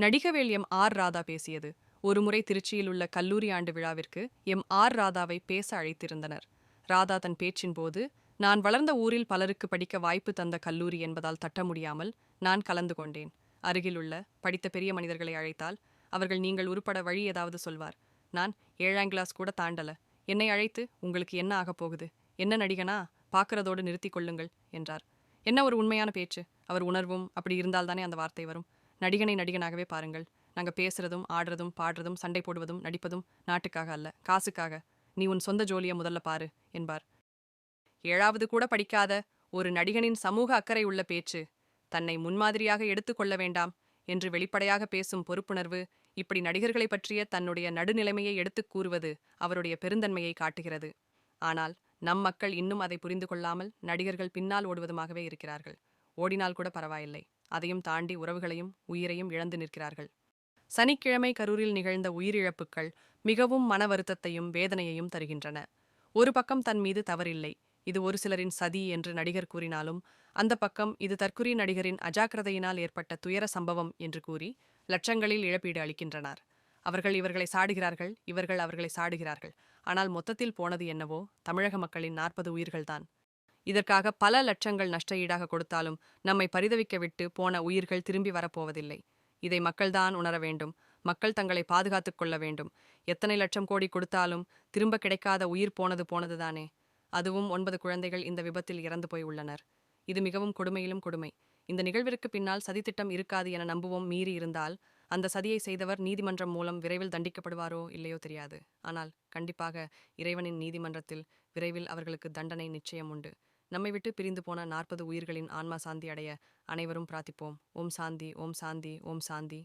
Nadigavel M R Radha பேசியது. ஒருமுறை திருச்சியில் உள்ள கல்லூரி ஆண்டு விழாவிற்கு எம் ஆர் ராதாவை பேச அழைத்திருந்தனர். ராதா தன் பேச்சின் போது நான் வளர்ந்த ஊரில் பலருக்கு படிக்க வாய்ப்பு தந்த கல்லூரி என்பதால் தட்ட முடியாமல் நான் கலந்து கொண்டேன். அருகிலுள்ள படித்த பெரிய மனிதர்களை அழைத்தால் அவர்கள் நீங்கள் உருப்பட வழி ஏதாவது சொல்வார். நான் ஏழாம் கிளாஸ் கூட தாண்டல. என்னை அழைத்து உங்களுக்கு என்ன ஆகப் போகுது? என்ன நடிகனா? பார்க்கறதோடு நிறுத்திக் கொள்ளுங்கள் என்றார். என்ன ஒரு உண்மையான பேச்சு? அவர் உணர்வும் அப்படி இருந்தால்தானே அந்த வார்த்தை வரும். நடிகனை நடிகனாகவே பாருங்கள். நாங்க பேசுறதும் ஆடுறதும் பாடுறதும் சண்டை போடுவதும் நடிப்பதும் நாட்டுக்காக அல்ல காசுக்காக. நீ உன் சொந்த ஜோலியை முதல்ல பாரு என்பார். ஏழாவது கூட படிக்காத ஒரு நடிகனின் சமூக அக்கறை உள்ள பேச்சு தன்னை முன்மாதிரியாக எடுத்துக்கொள்ள வேண்டாம் என்று வெளிப்படையாக பேசும் பொறுப்புணர்வு இப்படி நடிகர்களை பற்றிய தன்னுடைய நடுநிலைமையை எடுத்துக் கூறுவது அவருடைய பெருந்தன்மையை காட்டுகிறது. ஆனால் நம் மக்கள் இன்னும் அதை புரிந்து கொள்ளாமல் நடிகர்கள் பின்னால் ஓடுவதுமாகவே இருக்கிறார்கள். ஓடினால் கூட பரவாயில்லை. அதையும் தாண்டி உறவுகளையும் உயிரையும் இழந்து நிற்கிறார்கள். சனிக்கிழமை கரூரில் நிகழ்ந்த உயிரிழப்புகள் மிகவும் மன வருத்தத்தையும் வேதனையையும் தருகின்றன. ஒரு பக்கம் தன் மீது தவறில்லை இது ஒரு சிலரின் சதி என்று நடிகர் கூறினாலும் அந்த பக்கம் இது தற்குறி நடிகரின் அஜாக்கிரதையினால் ஏற்பட்ட துயர சம்பவம் என்று கூறி லட்சங்களில் இழப்பீடு அளிக்கின்றனர். அவர்கள் இவர்களை சாடுகிறார்கள் இவர்கள் அவர்களை சாடுகிறார்கள். ஆனால் மொத்தத்தில் போனது என்னவோ தமிழக மக்களின் நாற்பது உயிர்கள்தான். இதற்காக பல லட்சங்கள் நஷ்ட ஈடாக கொடுத்தாலும் நம்மை பரிதவிக்க விட்டு போன உயிர்கள் திரும்பி வரப்போவதில்லை. இதை மக்கள்தான் உணர வேண்டும். மக்கள் தங்களை பாதுகாத்துக் கொள்ள வேண்டும். எத்தனை லட்சம் கோடி கொடுத்தாலும் திரும்ப கிடைக்காத உயிர் போனது போனதுதானே. அதுவும் ஒன்பது குழந்தைகள் இந்த விபத்தில் இறந்து போய் உள்ளனர். இது மிகவும் கொடுமையிலும் கொடுமை. இந்த நிகழ்விற்கு பின்னால் சதித்திட்டம் இருக்காது என நம்புவோம் மீறி இருந்தால் அந்த சதியை செய்தவர் நீதிமன்றம் மூலம் விரைவில் தண்டிக்கப்படுவாரோ இல்லையோ தெரியாது. ஆனால் கண்டிப்பாக இறைவனின் நீதிமன்றத்தில் விரைவில் அவர்களுக்கு தண்டனை நிச்சயம் உண்டு. நம்மை விட்டு பிரிந்து போன நாற்பது உயிர்களின் ஆன்மா சாந்தி அடைய அனைவரும் பிரார்த்திப்போம். ஓம் சாந்தி ஓம் சாந்தி ஓம் சாந்தி.